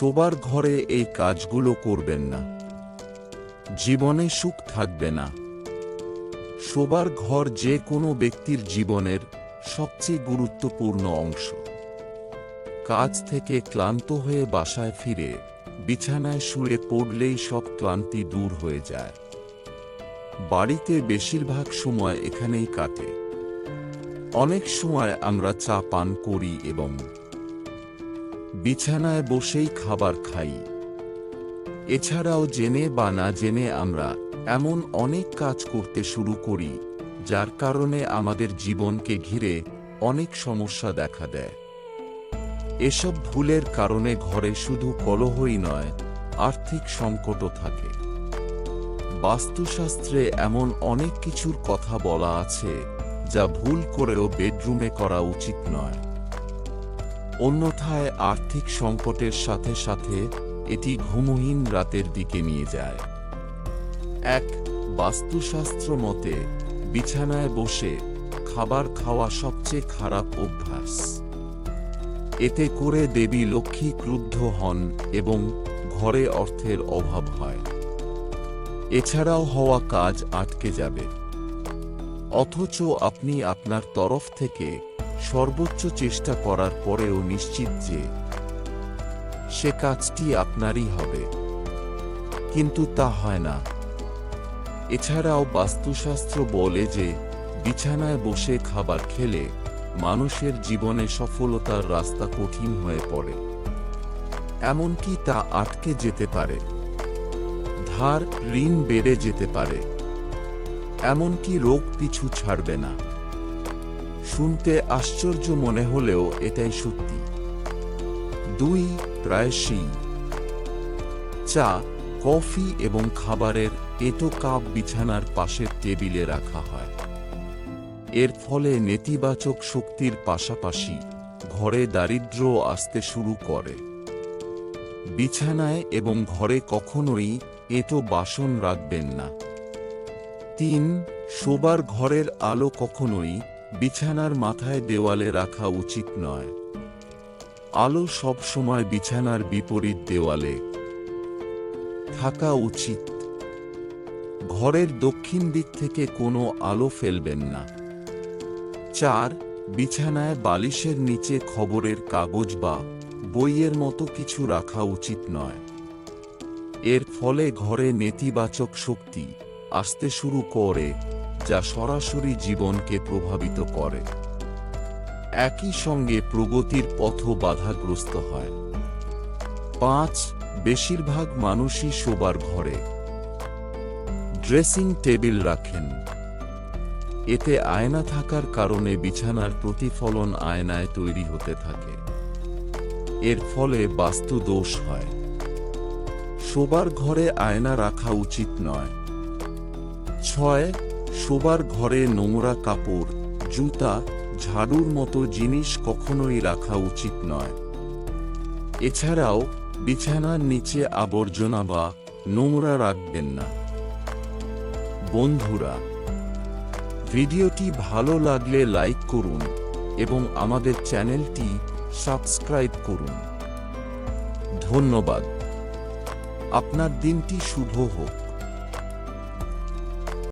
শোবার ঘরে এই কাজগুলো করবেন না। জীবনে সুখ থাকবে না। শোবার ঘর যে কোনো ব্যক্তির জীবনের সবচেয়ে গুরুত্বপূর্ণ অংশ। কাজ থেকে ক্লান্ত হয়ে বাসায় ফিরে, বিছানায় শুয়ে পড়লেই সব ক্লান্তি দূর হয়ে যায়। বাড়িতে বেশিরভাগ সময় এখানেই কাটে। অনেক সময় আমরা চা পান করি এবং বিছানায় বসেই খাবার খাই। এছাড়াও জেনে বা না জেনে আমরা এমন অনেক কাজ করতে শুরু করি, যার কারণে আমাদের জীবনকে ঘিরে অনেক সমস্যা দেখা দেয়। এসব ভুলের কারণে ঘরে শুধু কলহই নয়, আর্থিক সংকটও থাকে। বাস্তুশাস্ত্রে এমন অনেক কিছুর কথা বলা আছে, যা ভুল করেও বেডরুমে করা উচিত নয়। অন্যথায় আর্থিক সংকটের সাথে সাথে এটি ঘুমহীন রাতের দিকে নিয়ে যায়। এক, বাস্তুশাস্ত্র মতে, বিছানায় বসে খাবার খাওয়া সবচেয়ে খারাপ অভ্যাস। এতে করে দেবী লক্ষ্মী ক্রুদ্ধ হন এবং ঘরে অর্থের অভাব হয়। এছাড়াও হওয়া কাজ আটকে যাবে। অথচ আপনি আপনার তরফ থেকে সর্বোচ্চ চেষ্টা করার পরেও নিশ্চিত যে সে কাজটি আপনারই হবে। কিন্তু তা হয় না। এছাড়াও বাস্তুশাস্ত্র বলে যে, বিছানায় বসে খাবার খেলে মানুষের জীবনে সফলতার রাস্তা কঠিন হয়ে পড়ে। এমনকি তা আটকে যেতে পারে। ধার ঋণ বেড়ে যেতে পারে। এমনকি রোগ পিছু ছাড়বে না। শুনতে আশ্চর্য মনে হলেও এটাই সত্যি। দুই প্রায়শই চা, কফি এবং খাবারের এটো কাপ বিছানার পাশের টেবিলে রাখা হয়। এর ফলে নেতিবাচক শক্তির পাশাপাশি ঘরে দারিদ্র্য আসতে শুরু করে। বিছানায় এবং ঘরে কখনোই এতো বাসন রাখবেন না। তিন, শোবার ঘরের আলো কখনোই বিছানার মাথায় দেওয়ালে রাখা উচিত নয়। আলো সব সময় বিছানার বিপরীত দেওয়ালে। থাকা উচিত। ঘরের দক্ষিণ দিক থেকে কোনো আলো ফেলবেন না। চার, বিছানায় বালিশের নিচে খবরের কাগজ বা বইয়ের মতো কিছু রাখা উচিত নয়। এর ফলে ঘরে নেতিবাচক শক্তি আসতে শুরু করে। যা সরাসরি জীবনকে প্রভাবিত করে। একই সঙ্গে প্রগতির পথও বাধাগ্রস্ত হয়। পাঁচ, বেশিরভাগ মানুষই শোবার ঘরে। ড্রেসিং টেবিল রাখেন। এতে আয়না থাকার কারণে বিছানার প্রতিফলন আয়নায় তৈরি হতে থাকে। এর ফলে বাস্তু দোষ হয়। শোবার ঘরে আয়না রাখা উচিত নয়। ছয় শোবার ঘরে নোংরা কাপড়, জুতা, ঝাড়ুর মতো জিনিস কখনোই রাখা উচিত নয়। এছাড়াও বিছানার নিচে আবর্জনা বা নোংরা রাখবেন না। বন্ধুরা, ভিডিওটি ভালো লাগলে লাইক করুন এবং আমাদের চ্যানেলটি সাবস্ক্রাইব করুন। ধন্যবাদ। আপনার দিনটি শুভ হোক।